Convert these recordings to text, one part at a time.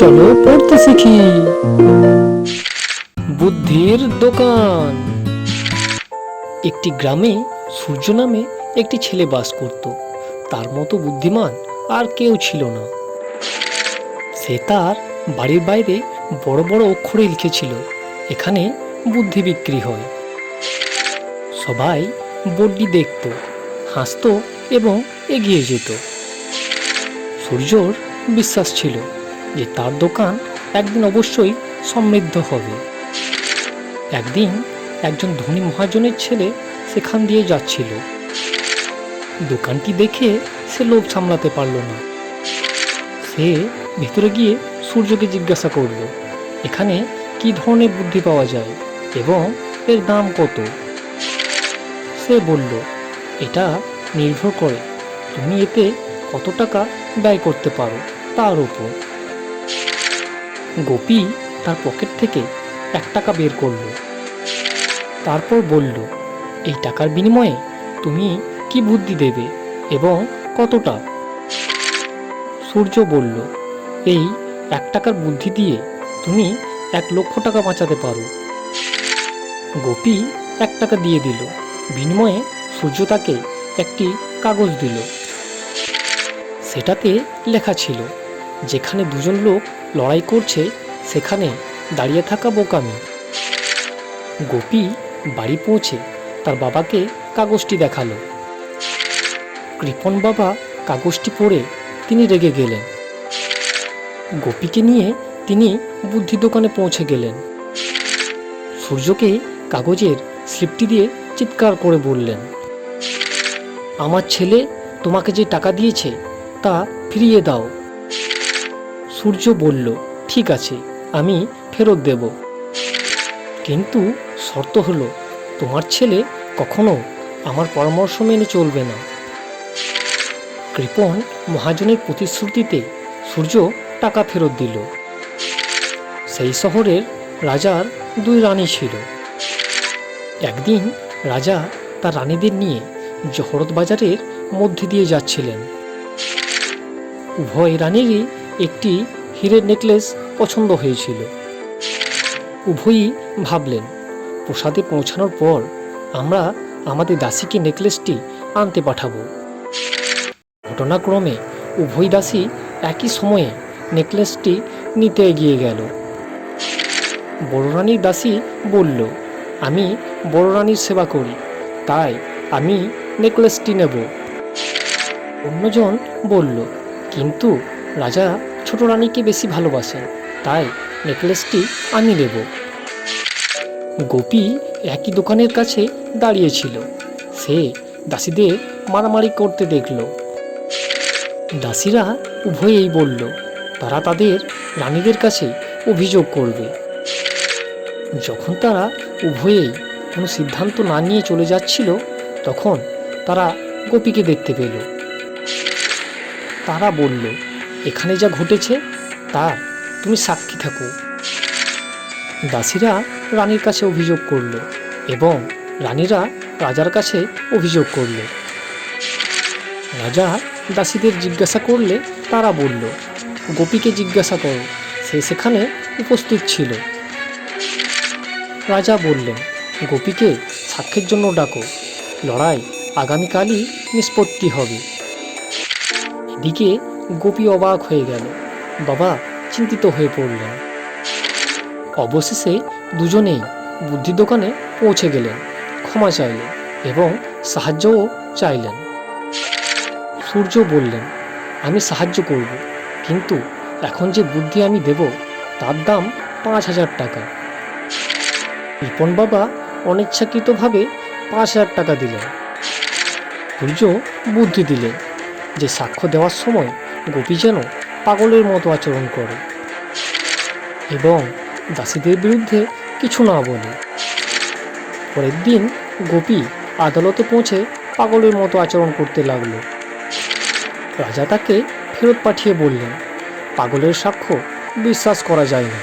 চলো পড়তে শিখি বুদ্ধির দোকান। একটি গ্রামে সূর্য নামে একটি ছেলে বাস করত। তার মতো বুদ্ধিমান আর কেউ ছিল না। সে তার বাড়ির বাইরে বড় বড় অক্ষরে লিখেছিল, এখানে বুদ্ধি বিক্রি হয়। সবাই বোর্ডটি দেখত, হাসতো এবং এগিয়ে যেত। সূর্যর বিশ্বাস ছিল। যে তার দোকান একদিন অবশ্যই সমৃদ্ধ হবে। একদিন একজন ধনী মহাজনের ছেলে সেখান দিয়ে যাচ্ছিল। দোকানটি দেখে সে লোভ সামলাতে পারল না। সে ভেতরে গিয়ে সূর্যকে জিজ্ঞাসা করল, এখানে কি ধরনের বুদ্ধি পাওয়া যায় এবং এর দাম কত? সে বলল, এটা নির্ভর করে তুমি এতে কত টাকা ব্যয় করতে পারো তার উপর। গোপী তার পকেট থেকে এক টাকা বের করল। তারপর বলল, এই টাকার বিনিময়ে তুমি কি বুদ্ধি দেবে এবং কতটা? সূর্য বলল, এই এক টাকার বুদ্ধি দিয়ে তুমি এক লক্ষ টাকা বাঁচাতে পারো। গোপী এক টাকা দিয়ে দিল। বিনিময়ে সূর্য তাকে একটি কাগজ দিল। সেটাতে লেখা ছিল, যেখানে দুজন লোক লড়াই করছে, সেখানে দাঁড়িয়ে থাকা বোকামি। গোপী বাড়ি পৌঁছে তার বাবাকে কাগজটি দেখাল। কৃপন বাবা কাগজটি পড়ে তিনি রেগে গেলেন। গোপীকে নিয়ে তিনি বুদ্ধি দোকানে পৌঁছে গেলেন। সূর্যকে কাগজের স্লিপটি দিয়ে চিৎকার করে বললেন, আমার ছেলে তোমাকে যে টাকা দিয়েছে তা ফিরিয়ে দাও। সূর্য বলল, ঠিক আছে, আমি ফেরত দেব। কিন্তু শর্ত হলো, তোমার ছেলে কখনো আমার পরামর্শ মেনে চলবে না। কৃপন মহাজনের প্রতিশ্রুতিতে সূর্য টাকা ফেরত দিল। সেই শহরের রাজার দুই রানী ছিল। একদিন রাজা তার রানীদের নিয়ে জহরত বাজারের মধ্যে দিয়ে যাচ্ছিলেন। উভয় রানীরই একটি হীরের নেকলেস পছন্দ হয়েছিল। উভয়ই ভাবলেন, প্রসাদে পৌঁছানোর পর আমরা আমাদের দাসীকে নেকলেসটি আনতে পাঠাবো। ঘটনাক্রমে উভয় দাসী একই সময়ে নেকলেসটি নিতে এগিয়ে গেল। বড় রানীর দাসী বলল, আমি বড় রানীর সেবা করি, তাই আমি নেকলেসটি নেব। অন্যজন বলল, কিন্তু রাজা ছোট রানীকে বেশি ভালোবাসেন তাই নেকলেসটি আমি নেব। গোপী একই দোকানের কাছে দাঁড়িয়েছিল। সে দাসীদের মারামারি করতে দেখল। দাসীরা উভয়েই বলল, তারা তাদের রানীদের কাছে অভিযোগ করবে। যখন তারা উভয়েই কোনো সিদ্ধান্ত না নিয়ে চলে যাচ্ছিল, তখন তারা গোপীকে দেখতে পেল। তারা বলল এখানে যা ঘটেছে তার তুমি সাক্ষী থাকো। দাসীরা রানীর কাছে অভিযোগ করল এবং রানীরা রাজার কাছে অভিযোগ করল। রাজা দাসীদের জিজ্ঞাসা করলে তারা বলল, গোপীকে জিজ্ঞাসা করো, সে সেখানে উপস্থিত ছিল। রাজা বললেন, গোপীকে সাক্ষীর জন্য ডাকো, লড়াই আগামীকালই নিষ্পত্তি হবে। এদিকে গোপী অবাক হয়ে গেল। বাবা, চিন্তিত হয়ে পড়লেন। অবশেষে দুজনেই বুদ্ধি দোকানে পৌঁছে গেলেন, ক্ষমা চাইলেন এবং সাহায্যও চাইলেন। সূর্য বললেন, আমি সাহায্য করব, কিন্তু এখন যে বুদ্ধি আমি দেব, তার দাম পাঁচ হাজার টাকা। রিপন বাবা অনিচ্ছাকৃতভাবে পাঁচ হাজার টাকা দিলেন। সূর্য বুদ্ধি দিলেন যে সাক্ষ্য দেওয়ার সময় গোপী যেন পাগলের মতো আচরণ করে এবং দাসীদের বিরুদ্ধে কিছু না বলে। পরের দিন গোপী আদালতে পৌঁছে পাগলের মতো আচরণ করতে লাগল। রাজা তাকে ফেরত পাঠিয়ে বললেন, পাগলের সাক্ষ্য বিশ্বাস করা যায় না।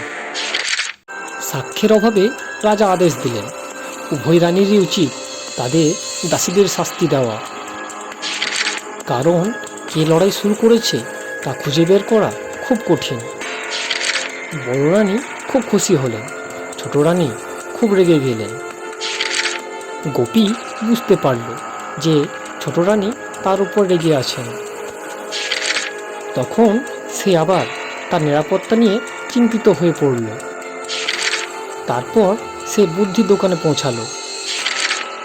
সাক্ষ্যের অভাবে রাজা আদেশ দিলেন, উভয় রানীরই উচিত তাদের দাসীদের শাস্তি দেওয়া। কারণ কে লড়াই শুরু করেছে তা খুঁজে বের করা খুব কঠিন। বড় রানী খুব খুশি হলেন, ছোট রানী খুব রেগে গেলেন। গোপী বুঝতে পারল যে ছোট রানী তার উপর রেগে আছেন। তখন সে আবার তার নিরাপত্তা নিয়ে চিন্তিত হয়ে পড়ল। তারপর সে বুদ্ধি দোকানে পৌঁছালো।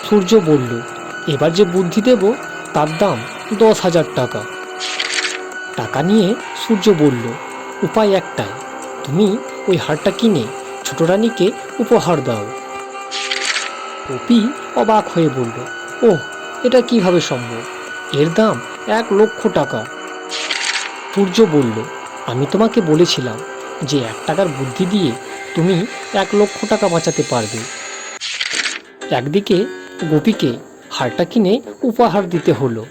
সূর্য বলল, এবার যে বুদ্ধি দেব তার দাম দশ হাজার টাকা। টাকা নিয়ে সূর্য বলল, উপায় একটাই, তুমি ওই হারটা কিনে ছোট রানীকে উপহার দাও। কপি অবাক হয়ে বলল ও এটা কীভাবে সম্ভব? এর দাম এক লক্ষ টাকা। সূর্য বলল, আমি তোমাকে বলেছিলাম যে এক টাকার বুদ্ধি দিয়ে তুমি এক লক্ষ টাকা বাঁচাতে পারবে। একদিকে গোপীকে হারটা কিনে উপহার দিতে হলো,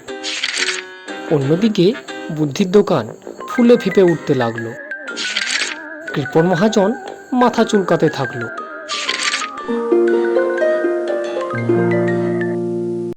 অন্যদিকে বুদ্ধির দোকান ফুলে ফিপে উঠতে লাগল। কৃপণ মহাজন মাথা চুলকাতে থাকল।